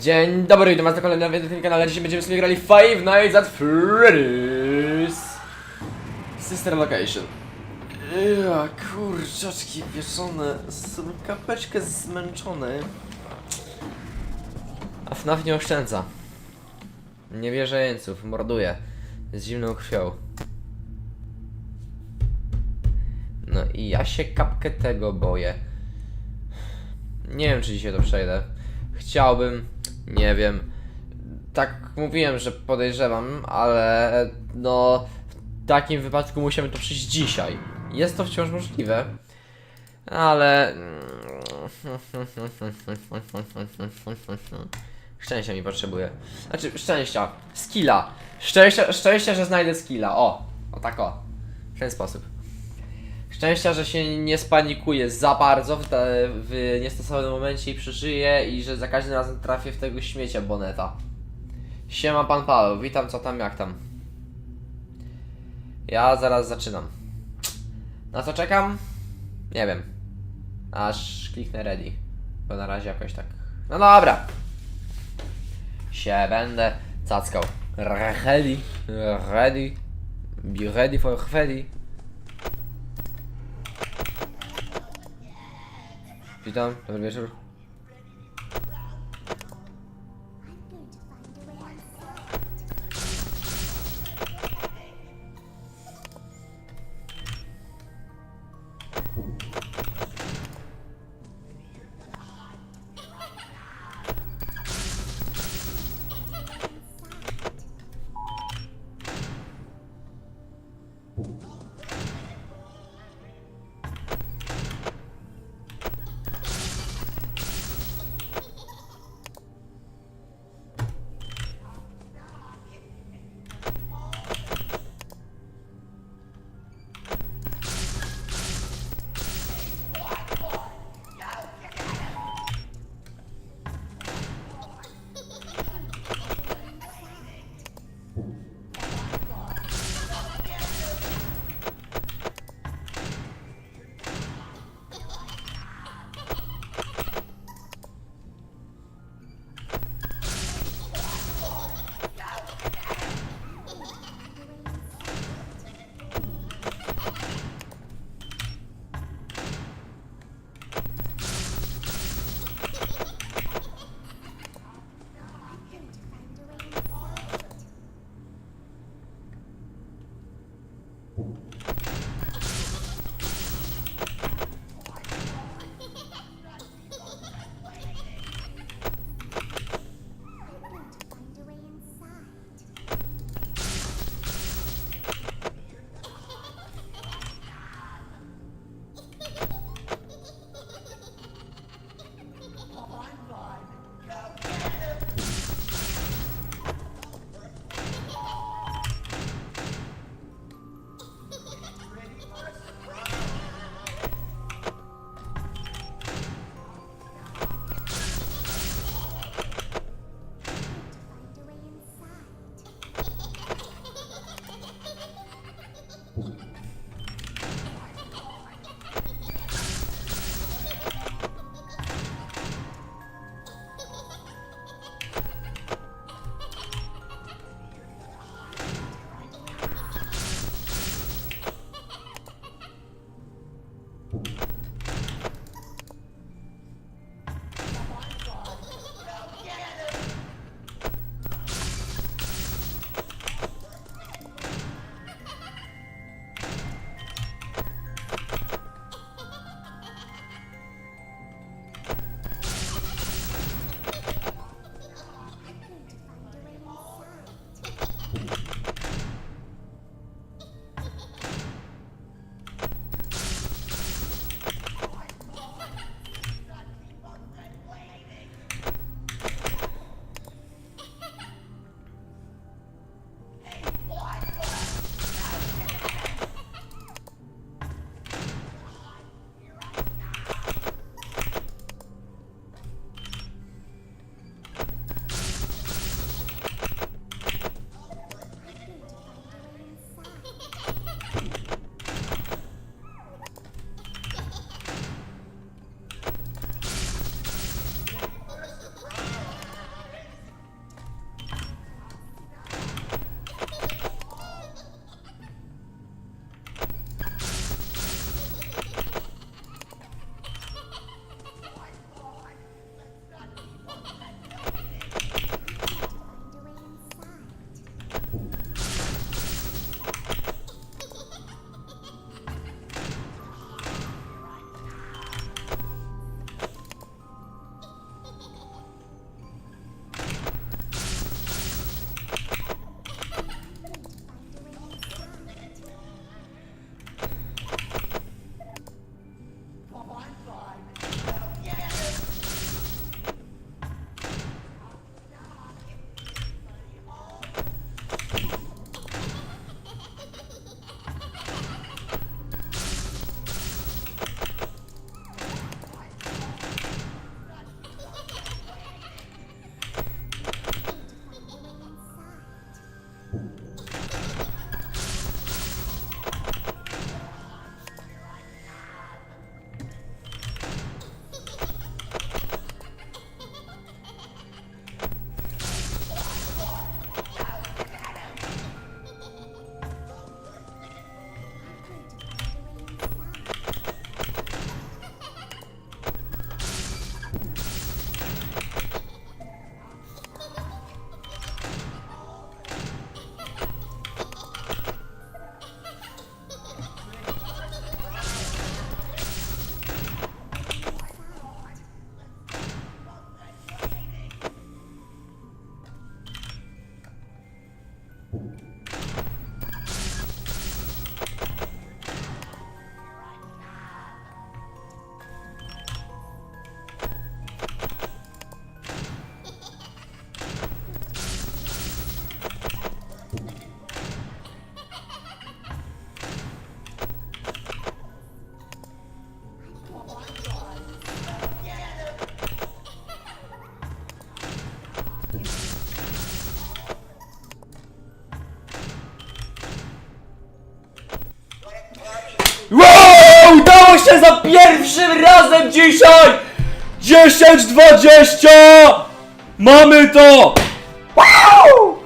Dzień dobry, witam was na kolejnym na tym kanale. Dzisiaj będziemy sobie grali Five Nights at Freddy's Sister Location. Ja, kurczaczki pieczone, są kapeczkę zmęczony. A FNAF nie oszczędza. Nie bierze jeńców, morduje. Z zimną krwią. No i ja się kapkę tego boję. Nie wiem, czy dzisiaj to przejdę. Chciałbym, nie wiem. Tak mówiłem, że podejrzewam, ale no w takim wypadku musimy to przyjść dzisiaj. Jest to wciąż możliwe, ale szczęścia mi potrzebuje. Znaczy szczęścia, skilla. Szczęścia, szczęścia, że znajdę skilla. O, o tak o. W ten sposób. Szczęścia, że się nie spanikuje za bardzo w, te, w niestosownym momencie i przeżyję i że za każdym razem trafię w tego śmiecia Boneta. Siema pan Paweł, witam co tam jak tam. Ja zaraz zaczynam. Na co czekam? Nie wiem. Aż kliknę ready. Bo na razie jakoś tak. No dobra. Się będę cackał. Ready. Ready. Be ready for ready. Witam, dobry wieczór. Za pierwszym razem dzisiaj! 10-20! Mamy to! Wow!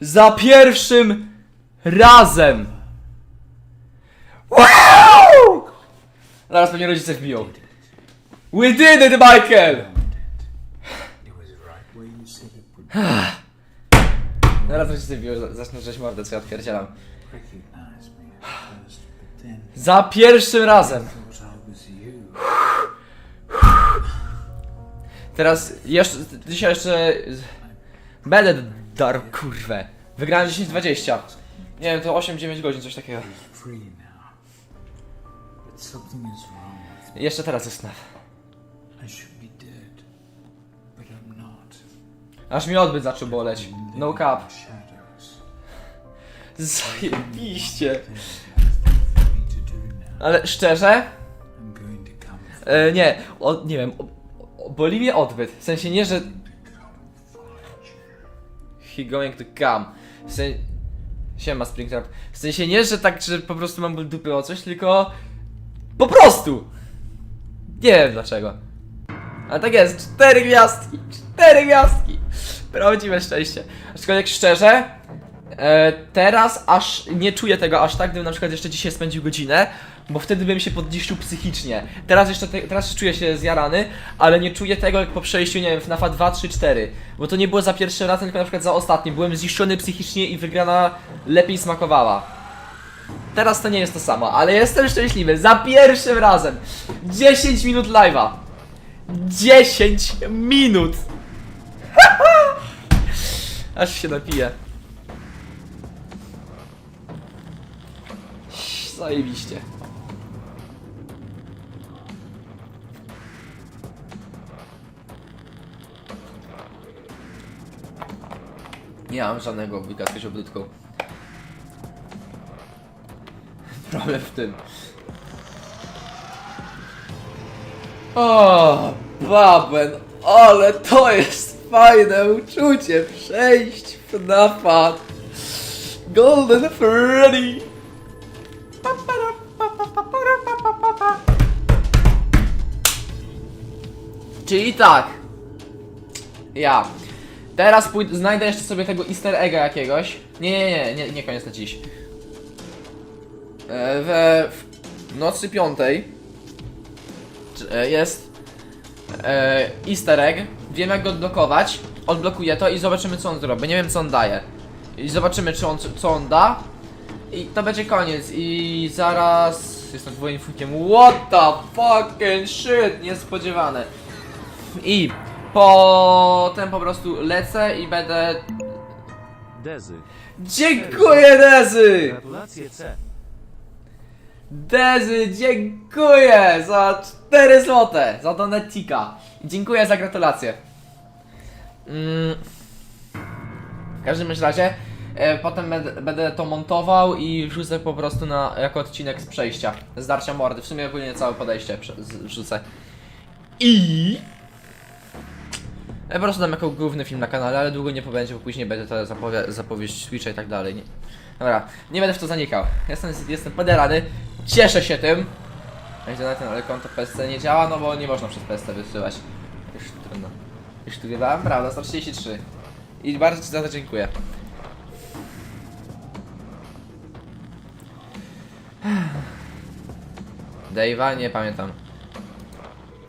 Za pierwszym razem! Wow! Zaraz pewnie rodzice wbiją. We did it, Michael! Zaraz rodzice wbiją, za- zacznę drzeć mordę, co ja odpierdzielam. Za pierwszym razem! Teraz jeszcze, dzisiaj jeszcze będę dar kurwę. Wygrałem 10-20. Nie wiem, to 8-9 godzin, coś takiego. Jeszcze teraz jest not. Aż mi odbyt zaczął boleć. No cap. Zajebiście. Ale szczerze? E, nie, o, nie wiem. O, o, boli mnie odbyt. W sensie nie, że. He going to come. W sensie. Siema Springtrap. W sensie nie, że tak, że po prostu mam ból dupy o coś, tylko. Po prostu! Nie wiem dlaczego. Ale tak jest, cztery gwiazdki! Cztery gwiazdki! Prawdziwe szczęście. Aczkolwiek szczerze, e, teraz aż nie czuję tego aż tak, gdybym na przykład jeszcze dzisiaj spędził godzinę, bo wtedy bym się podniszczył psychicznie. Teraz jeszcze te, teraz czuję się zjarany, ale nie czuję tego jak po przejściu, nie wiem, FNAFa 2, 3, 4. Bo to nie było za pierwszym razem, tylko na przykład za ostatnim. Byłem zniszczony psychicznie i wygrana lepiej smakowała. Teraz to nie jest to samo, ale jestem szczęśliwy. Za pierwszym razem. 10 minut live'a. 10 minut. Aż się napiję. Zajebiście. Nie mam żadnego wujka z obrótką. Problem w tym. O, baben, ale to jest fajne uczucie przejść FNAFa Golden Freddy. Czyli tak. Ja. Teraz pójdę, znajdę jeszcze sobie tego easter egga jakiegoś. Nie, nie, nie, nie, nie koniec na dziś. E, we w nocy piątej e, jest e, easter egg. Wiem jak go odblokować. Odblokuję to i zobaczymy co on zrobi. Nie wiem co on daje. I zobaczymy czy on, co on da. I to będzie koniec. I zaraz... Jestem twoim fukiem. What the fucking shit! Niespodziewane. I potem po prostu lecę i będę... Dezy. Dziękuję Dezy! Gratulacje C. Dezy, dziękuję za 4 złote za donetika. Dziękuję za gratulacje. Mm. W każdym razie, e, potem będę, będę to montował i wrzucę po prostu na, jako odcinek z przejścia, z darcia mordy. W sumie ogólnie całe podejście prze- z- wrzucę. I... Ja po prostu dam jako główny film na kanale, ale długo nie pobędzie, bo później będzie to zapowie zapowiedź Switcha i tak dalej. Nie. Dobra, nie będę w to zanikał. Jestem, jestem poderany, cieszę się tym. Jak na ten, ale konto PSC nie działa, no bo nie można przez PSC wysyłać. Już trudno. Już tu wydałem, prawda, 133. I bardzo Ci za to dziękuję. Dave'a? Nie pamiętam.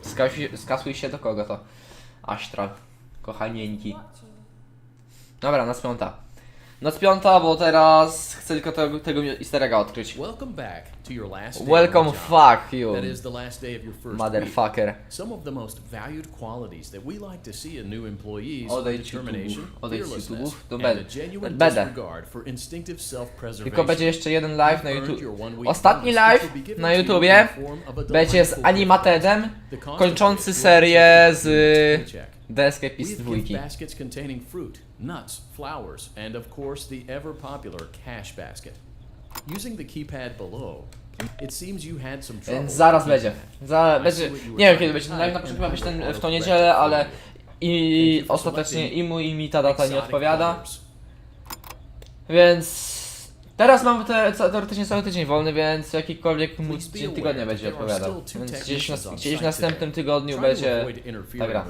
Skasuj, skasuj się do kogo to? Astral. Kochanieńki. Dobra, noc piąta. Noc piąta, bo teraz chcę tylko tego, tego easter egga odkryć. Welcome back to your last day Welcome fuck you. That is the last day of your first week. Motherfucker. Some of the most valued qualities that we like to see in new employees are Odejdź determination, fearlessness, to and a genuine disregard for instinctive self-preservation. Tylko będzie jeszcze jeden live na YouTube. week Ostatni live na YouTubie będzie z Animatedem, kończący serię z. The Escapist have 2. gift baskets containing fruit, nuts, flowers, and of course the ever popular cash basket. Using the keypad below, it seems you had some trouble. Więc zaraz będzie. Za, będzie. Nie wiem kiedy będzie na początku ma być ten w tą niedzielę, ale i ostatecznie i mój i mi ta data nie odpowiada. Więc teraz mam te, ca- teoretycznie cały tydzień wolny, więc jakikolwiek be dzień tygodnia będzie odpowiadał. Więc gdzieś, na, technicians on gdzieś w następnym tygodniu będzie ta gra.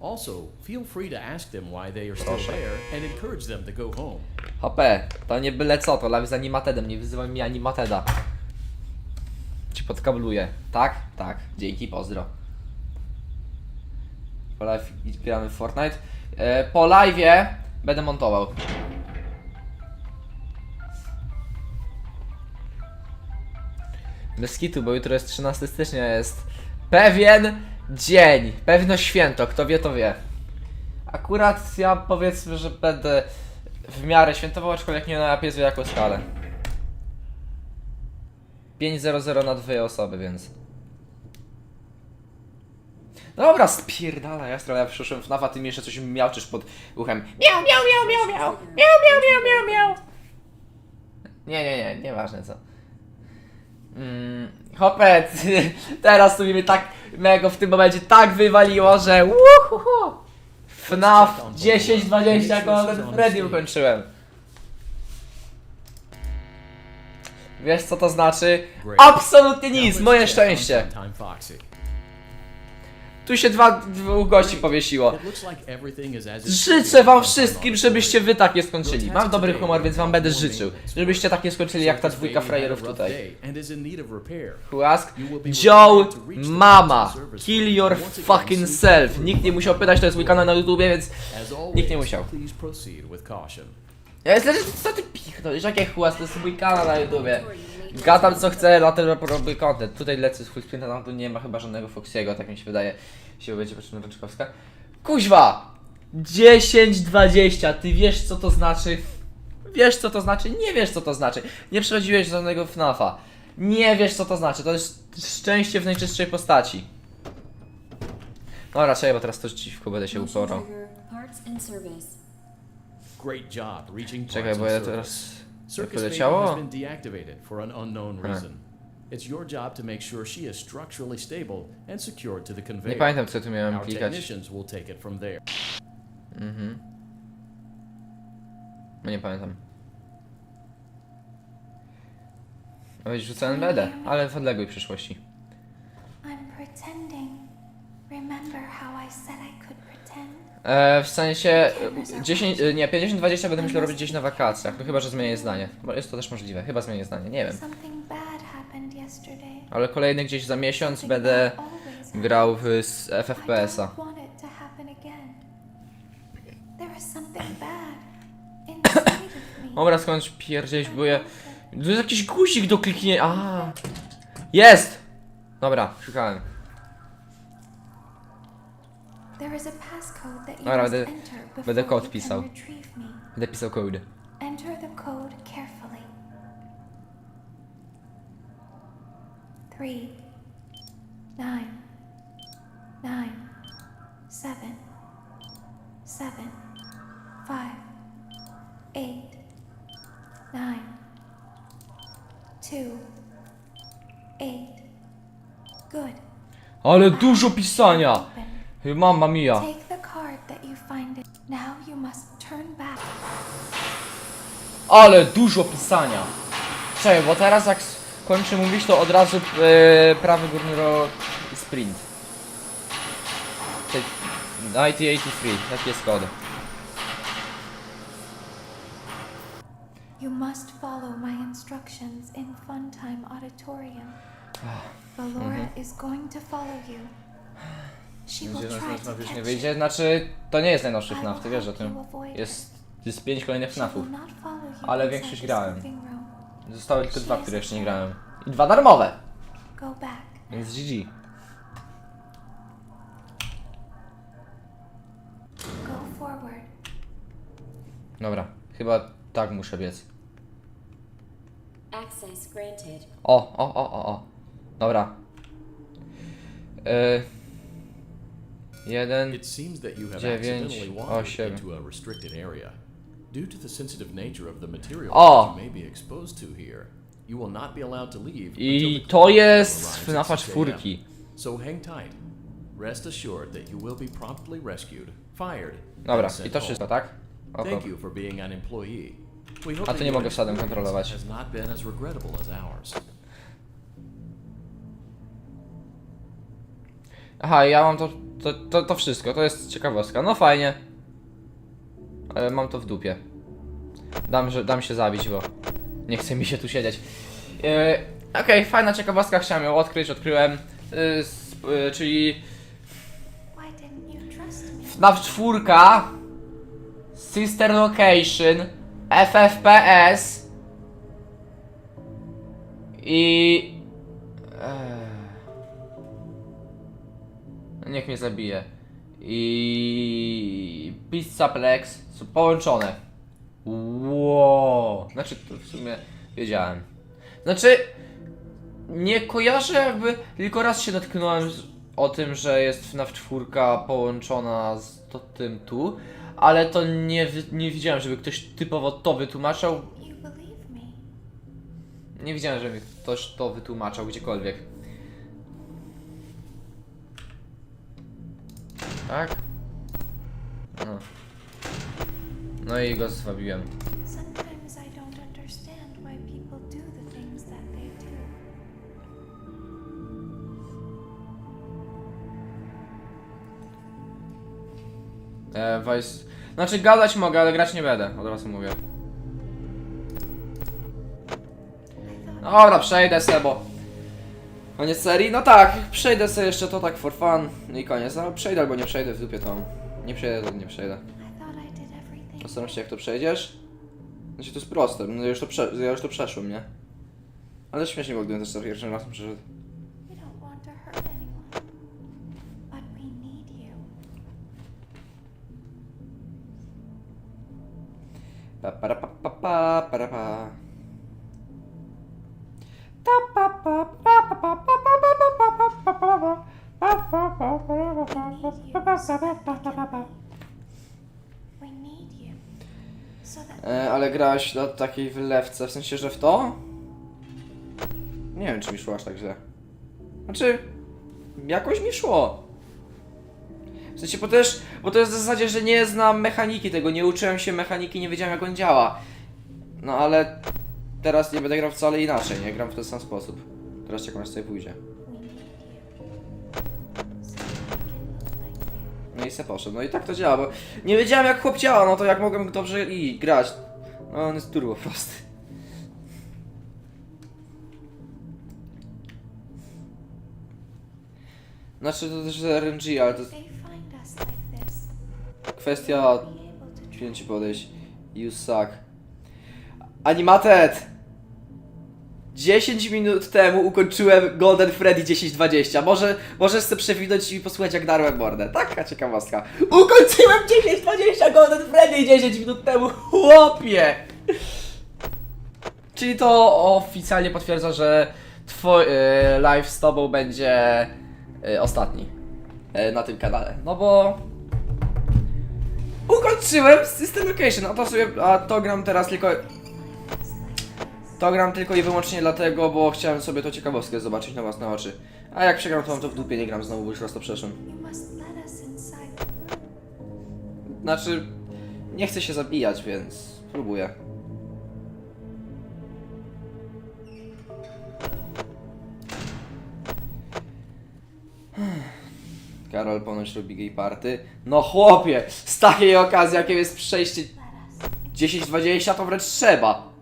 Also, feel free to ask them why they are still there and encourage them to go home. HP, to nie byle co, to live z Animatedem, nie wyzywaj mi Animateda. Ci podkabluję. Tak? Tak. Dzięki, pozdro. Po live gramy w Fortnite. E, po live'ie będę montował. Bez kitu, bo jutro jest 13 stycznia, jest pewien dzień, pewno święto, kto wie to wie. Akurat ja powiedzmy, że będę w miarę świętował, aczkolwiek nie na piezę jaką skalę. 5-0-0 na dwie osoby, więc. Dobra, spierdala, ja ja przyszłem w nawa, ty mi jeszcze coś miałczysz pod uchem. Miau, miau, miau, miau, miau, miau, miau, miau, miau, miau. Nie, nie, nie, nieważne co. Mm, Hopet, teraz to mi tak mego w tym momencie tak wywaliło, że uhuhu. FNAF 10-20 jako ten Freddy ukończyłem. Wiesz co to znaczy? Absolutnie nic, moje szczęście. Tu się dwa, dwóch gości powiesiło. Życzę wam wszystkim, żebyście wy takie skończyli. Mam dobry humor, więc wam będę życzył, żebyście takie skończyli jak ta dwójka frajerów tutaj. Huask. Joe Mama. Kill your fucking self. Nikt nie musiał pytać, to jest mój kanał na YouTubie, więc nikt nie musiał. Ja jest leży, co ty pichnąłeś? Jakie huas, to jest mój kanał na YouTubie. Gadam co chcę, dlatego robię content. Tutaj lecę swój sprinta, tam tu nie ma chyba żadnego Foxiego, tak mi się wydaje. Się będzie potrzebna Rączkowska. Kuźwa! 10-20, ty wiesz co to znaczy? Wiesz co to znaczy? Nie wiesz co to znaczy. Nie przechodziłeś żadnego FNAFa. Nie wiesz co to znaczy, to jest szczęście w najczystszej postaci. No raczej, bo teraz to dziwko będę się uporał. Great job reaching Czekaj, bo ja teraz... Circus leciało? has been deactivated for an unknown reason. It's your job to make sure she is structurally stable and secured to the Nie conveyor. pamiętam co tu miałem Our klikać. technicians will take it from there. Mhm. No nie pamiętam. No i rzucę NBD, ale w odległej przyszłości. I'm pretending. Remember how I said I could pretend? E, w sensie e, 10, e, nie, 50-20 będę musiał robić gdzieś na wakacjach, no chyba, że zmienię zdanie. Bo jest to też możliwe, chyba zmienię zdanie, nie wiem. Ale kolejny gdzieś za miesiąc będę grał w I FFPS-a. Dobra, skądś pierdzieć były. Tu jest jakiś guzik do kliknięcia. A, Jest! Dobra, szukałem. There is a passcode that you Dobra, must będę- enter before będę kod pisał. can retrieve me. Będę pisał kody. Enter the code carefully. Three, nine, nine, seven, seven, five, eight, nine, two, eight. Good. Ale dużo pisania! Mamma mia. Take the card that you find it. Now you must turn back. Ale dużo pisania. Czekaj, bo teraz jak kończy mówić, to od razu e, prawy górny rok sprint. Te- 1983, jaki jest kod? You must follow my instructions in Funtime Auditorium. Valora is going to follow you. Będzie nasz FNAF już nie wyjdzie. Znaczy, to nie jest najnowszy FNAF, ty wiesz o tym. Jest, jest pięć kolejnych FNAFów. Ale większość grałem. Zostały tylko dwa, które jeszcze nie grałem. I dwa darmowe! Więc GG. Dobra, chyba tak muszę biec. O, o, o, o, o. Dobra. Yy... Jeden. It seems that you have Dziewięć, accidentally wandered osiem. into a restricted area. Due to the sensitive nature of the material O! that you may be exposed to here, you will not be allowed to leave I until the to clock jest at FNAFa 6 a.m. czwórki. So hang tight. Rest assured that you will be promptly rescued, fired, Dobra, and sent i to home. wszystko, tak? Oko. Thank you for being an employee. We hope A that to nie your mogę wsadem experience kontrolować. Has not been as regrettable as ours. Aha, ja mam to, to, to, to wszystko, to jest ciekawostka. No fajnie. Ale mam to w dupie. Dam, że, dam się zabić, bo nie chce mi się tu siedzieć. Yy, Okej, fajna ciekawostka, chciałem ją odkryć, odkryłem. Yy, yy, czyli? FNAF 4 Sister Location FFPS i... Eee, niech mnie zabije. I... Pizzaplex są połączone. Wow. Znaczy, to w sumie wiedziałem. Znaczy, nie kojarzę jakby, tylko raz się natknąłem o tym, że jest FNAF 4 połączona z to tym tu, ale to nie, nie widziałem, żeby ktoś typowo to wytłumaczał. Nie widziałem, żeby ktoś to wytłumaczał gdziekolwiek. Tak? No. No i go zwabiłem. Sometimes I don't understand why people do the things that they do. E, Vice... Znaczy gadać mogę, ale grać nie będę, od razu mówię. Dobra, przejdę se, bo... Koniec serii? No tak, przejdę sobie jeszcze to tak for fun i koniec. No przejdę albo nie przejdę, w dupie to. Nie przejdę, to nie przejdę. Postaram się jak to przejdziesz. Znaczy to jest proste, no ja już to, prze... ja już to przeszłem, nie? Ale śmiesznie było, gdybym też za pierwszym razem przeszedł. Pa para pa pa pa para pa. Ale grałeś na takiej wylewce, w sensie, że w to? Nie wiem, czy mi szło aż tak źle. Znaczy, jakoś mi szło. W sensie, bo też, bo to jest w zasadzie, że nie znam mechaniki tego, nie uczyłem się mechaniki, nie wiedziałem jak on działa. No ale teraz nie będę grał wcale inaczej, nie gram w ten sam sposób. Teraz czekam aż sobie pójdzie. No i se poszedł. No i tak to działa, bo nie wiedziałem jak chłop działa, no to jak mogłem dobrze i grać. No, on jest turbo prosty. Znaczy to też RNG, ale to kwestia... Pięć podejść. You suck. Animated! 10 minut temu ukończyłem Golden Freddy 1020. Może, możesz sobie przewinąć i posłuchać jak darłem mordę. Taka ciekawostka. Ukończyłem 1020 Golden Freddy 10 minut temu. Chłopie! Czyli to oficjalnie potwierdza, że twój e, live z tobą będzie e, ostatni e, na tym kanale. No bo Ukończyłem System Location, a to sobie, a to gram teraz tylko. To gram tylko i wyłącznie dlatego, bo chciałem sobie to ciekawostkę zobaczyć na własne oczy. A jak przegram to mam to w dupie, nie gram znowu, bo już raz to przeszłem. Znaczy, nie chcę się zabijać, więc spróbuję. Karol ponoć lubi gay party. No chłopie, z takiej okazji, jakie jest przejście 10-20, to wręcz trzeba.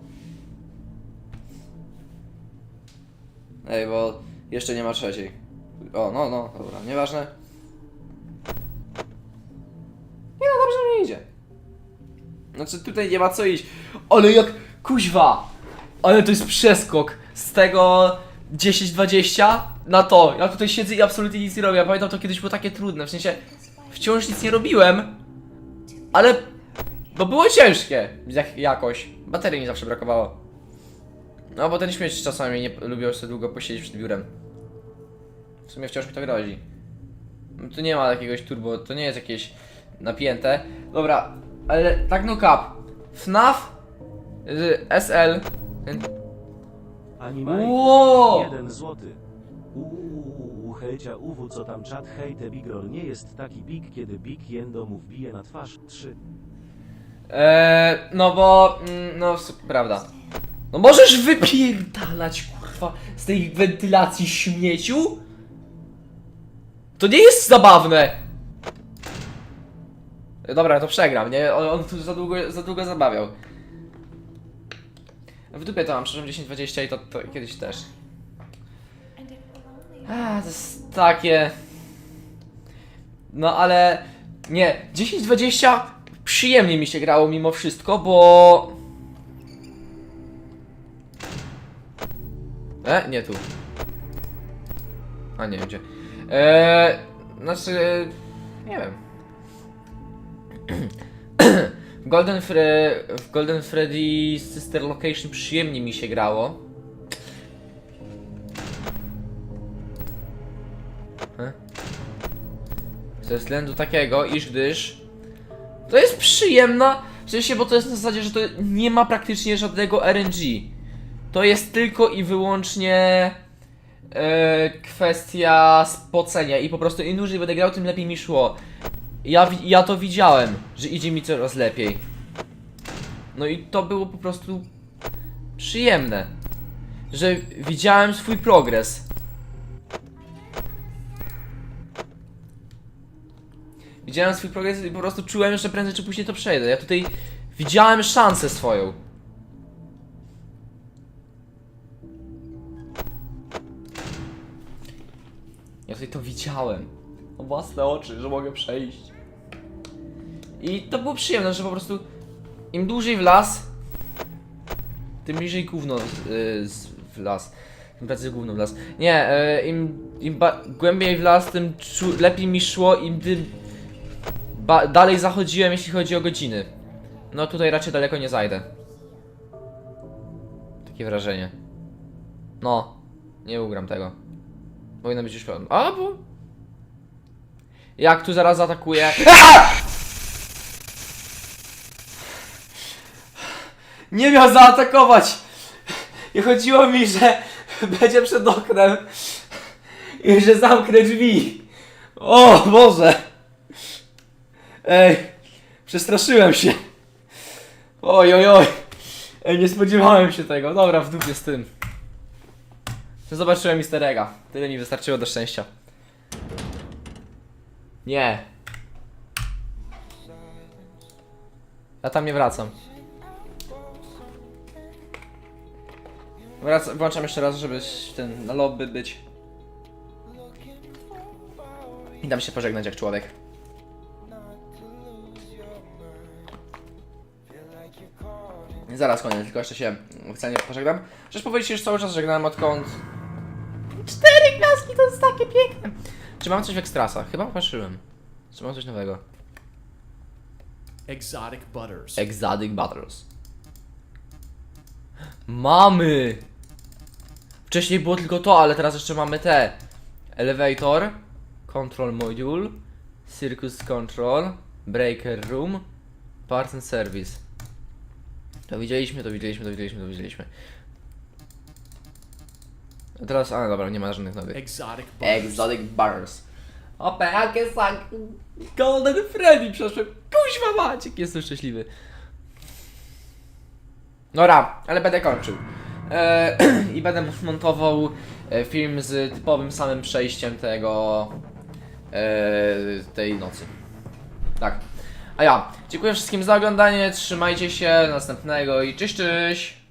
Ej, bo jeszcze nie ma trzeciej. O, no, no, dobra, nieważne. Nie no, dobrze mi idzie. Znaczy tutaj nie ma co iść. Ale jak kuźwa! Ale to jest przeskok z tego 10-20 na to. Ja tutaj siedzę i absolutnie nic nie robię. Ja pamiętam to kiedyś było takie trudne. W sensie wciąż nic nie robiłem, ale bo było ciężkie jak, jakoś. Baterii mi zawsze brakowało. No bo ten śmieć czasami nie lubił sobie długo posiedzieć przed biurem. W sumie wciąż mi to grozi. Tu nie ma jakiegoś turbo, to nie jest jakieś napięte. Dobra, ale tak no cap. FNAF y, SL. ten- Animaj. Wow! Jeden złoty. Uuu, hejcia uwu, co tam czat, hej, te bigrol nie jest taki big, kiedy big jendo mu wbije na twarz. 3. Eee, no bo, mm, no s- prawda. No możesz wypierdalać kurwa z tej wentylacji śmieciu? To nie jest zabawne. E, Dobra, to przegram, nie? On, on tu za długo, za długo zabawiał. W dupie to mam, przeszedłem 10-20 i to, to kiedyś też. A, to jest takie. No ale. Nie, 10-20 przyjemnie mi się grało mimo wszystko, bo. E, nie tu. A nie gdzie. E, znaczy. Nie wiem. W Golden, Fre w Golden Freddy Sister Location przyjemnie mi się grało. Ze względu takiego, iż gdyż to jest przyjemna, w sensie, bo to jest na zasadzie, że to nie ma praktycznie żadnego RNG. To jest tylko i wyłącznie e, kwestia spocenia i po prostu im dłużej będę grał, tym lepiej mi szło. Ja, ja to widziałem, że idzie mi coraz lepiej. No i to było po prostu przyjemne, że widziałem swój progres. Widziałem swój progres i po prostu czułem, że prędzej czy później to przejdę. Ja tutaj widziałem szansę swoją. Ja tutaj to widziałem. O własne oczy, że mogę przejść. I to było przyjemne, że po prostu im dłużej w las, tym bliżej gówno y, z, w las. Tym prędzej gówno w las. Nie, y, im, im głębiej w las, tym lepiej mi szło, im dalej zachodziłem, jeśli chodzi o godziny. No tutaj raczej daleko nie zajdę. Takie wrażenie. No, nie ugram tego. Powinno być już pełno. A, bo... Jak tu zaraz zaatakuję... Nie miał zaatakować! Nie chodziło mi, że będzie przed oknem i że zamknę drzwi. O Boże! Ej, przestraszyłem się. Oj, oj, oj. Ej, nie spodziewałem się tego. Dobra, w dupie z tym. Zobaczyłem easter egga. Tyle mi wystarczyło do szczęścia. Nie. Ja tam nie wracam. Wrac włączam jeszcze raz, żeby ten na lobby być. I dam się pożegnać jak człowiek. Zaraz koniec, tylko jeszcze się oficjalnie pożegnam. Przecież powiedzieć, że cały czas żegnałem odkąd... Cztery gwiazdki to jest takie piękne! Czy mam coś w ekstrasach? Chyba patrzyłem. Czy mam coś nowego? Exotic butters. Exotic Battles. Mamy! Wcześniej było tylko to, ale teraz jeszcze mamy te. Elevator, Control Module, Circus Control, Breaker Room, Parts and Service. To widzieliśmy, to widzieliśmy, to widzieliśmy, to widzieliśmy. A teraz, a dobra, nie ma żadnych nowych. Exotic butters. Exotic Bars. Ope, jakie sak... Golden Freddy przeszedł. Kuźwa Maciek, jestem szczęśliwy. Dobra, ale będę kończył. E, I będę montował e, film z typowym samym przejściem tego... E, tej nocy. Tak. A ja, dziękuję wszystkim za oglądanie, trzymajcie się, następnego i cześć, cześć!